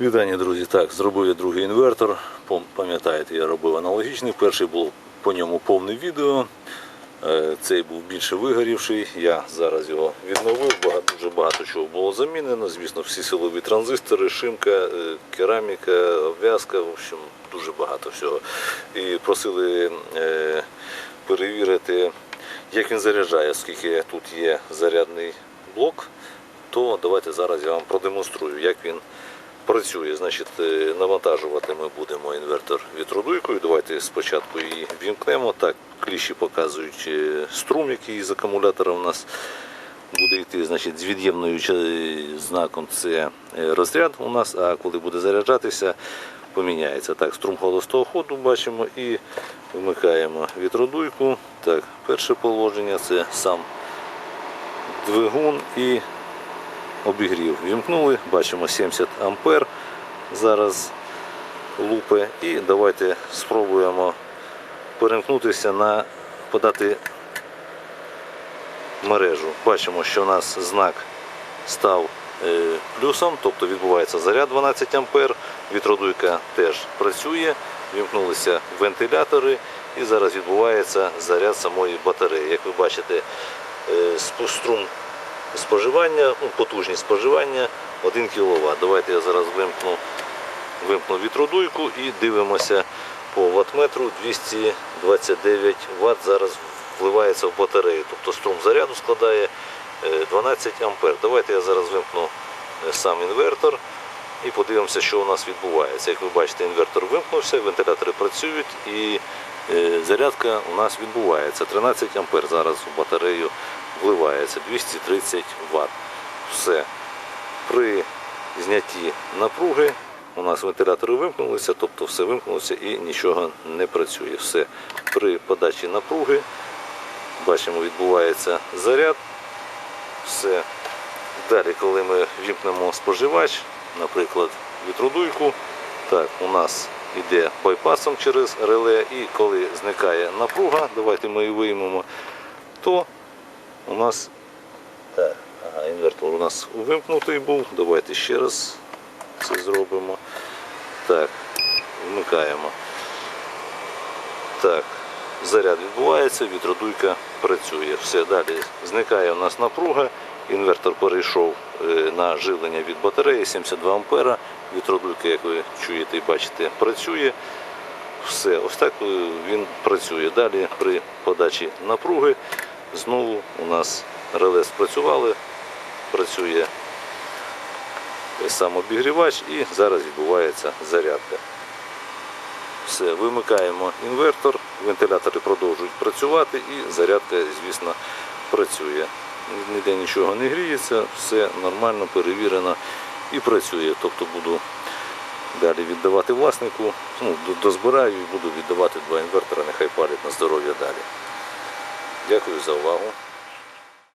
Вітання, друзі. Так, зробив я другий інвертор. Пам'ятаєте, я робив аналогічний. Перший був по ньому повне відео. Е, Цей був більше вигорівший. Я зараз його відновив. Дуже багато чого було замінено. Звісно, всі силові транзистори, шимка, е, кераміка, обв'язка. В общем, дуже багато всього. І просили е, перевірити, як він заряджає, оскільки тут є зарядний блок, то давайте зараз я вам продемонструю, як він працює. Значить, е, навантажувати ми будемо інвертор вітродуйкою. Давайте спочатку її вімкнемо. Так, кліщі показують е, струм, який з акумулятора у нас буде йти. Значить, з від'ємною знаком це е, розряд у нас, а коли буде заряджатися, поміняється. Так, струм холостого ходу бачимо і вмикаємо вітродуйку. Так, перше положення це сам двигун і обігрів вімкнули, бачимо 70 ампер зараз лупи. І давайте спробуємо перемкнутися на подати мережу. Бачимо, що у нас знак став е, плюсом, тобто відбувається заряд 12 ампер. Вітродуйка теж працює, вімкнулися вентилятори і зараз відбувається заряд самої батареї. Як ви бачите, е, струм споживання, ну, потужність споживання 1 кВт. Давайте я зараз вимкну, вимкну вітродуйку і дивимося по ваттметру 229 Вт зараз вливається в батарею. Тобто струм заряду складає е, 12 ампер. Давайте я зараз вимкну е, сам інвертор і подивимося, що у нас відбувається. Як ви бачите, інвертор вимкнувся, вентилятори працюють і е, зарядка у нас відбувається. 13 ампер зараз в батарею вливається 230 Вт. Все. При знятті напруги у нас вентилятори вимкнулися, тобто все вимкнулося і нічого не працює. Все. При подачі напруги бачимо, відбувається заряд. Все. Далі, коли ми вімкнемо споживач, наприклад, вітродуйку, так, у нас йде байпасом через реле, і коли зникає напруга, давайте ми її виймемо, то у нас так, ага, інвертор у нас вимкнутий був. Давайте ще раз це зробимо. Так, вмикаємо. Так, заряд відбувається, вітродуйка працює. Все, далі зникає у нас напруга. Інвертор перейшов е, на живлення від батареї 72 ампера. Вітродуйка, як ви чуєте і бачите, працює. Все, ось так е, він працює. Далі при подачі напруги знову у нас реле спрацювали, працює сам обігрівач і зараз відбувається зарядка. Все, вимикаємо інвертор, вентилятори продовжують працювати і зарядка, звісно, працює. Ніде нічого не гріється, все нормально, перевірено і працює. Тобто буду далі віддавати власнику, ну, до- дозбираю і буду віддавати два інвертора, нехай палять на здоров'я далі. Дякую за увагу.